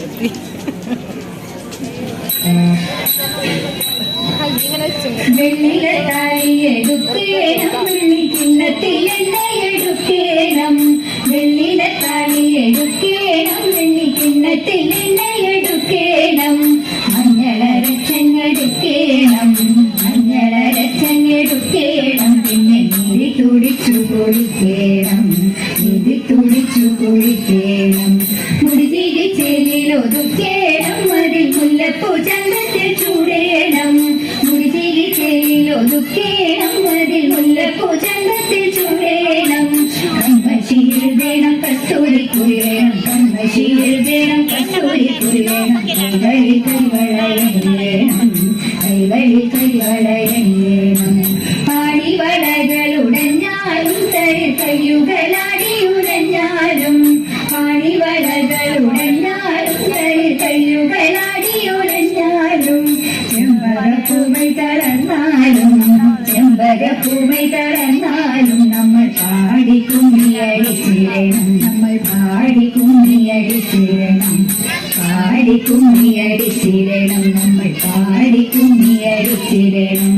നിർത്തി വെച്ചിട്ടുണ്ട് വെള്ളിലത്തായി എടുക്കേണം. വെള്ളി ചിന്നത്തിൽ എണ്ണ എടുക്കേണം വെള്ളിലത്തായി എടുക്കേണം വെള്ളി ചിന്നത്തിൽ എണ്ണ എടുക്കേണം മഞ്ഞളരച്ചങ്ങെടുക്കേണം മഞ്ഞളരച്ചങ്ങെടുക്കേണം പിന്നെ നീതി തുടിച്ചു കുളിക്കേണം നീതി തുടിച്ചു കുളിക്കേണം ചേരിൽ ഒതുക്കേണം അതിൽ മുല്ലപ്പൂ ചന്തത്തിൽ ചൂടേണം. മുടിതിരി ചേരിൽ ഒതുക്കേണം അതിൽ മുല്ലപ്പൂ ചന്തത്തിൽ ചൂടേണം. വേണം കസ്തൂരി കുറിവേണം കൺമശിയിൽ വേണം കസ്തൂരി കുറിവേണം കൈവഴി കൈവളയണം കൈവഴി കൈവളയണം தரந்தாலும் செம்பக பூமை தரந்தாலும் நம்ம பாடி கும்மியடிக்கிறேன் நம்ம பாடி கும்மியடிக்கிறேன் பாடி கும்மியடிக்கிறேன் நம்ம பாடி கும்மியடிக்கிறேன்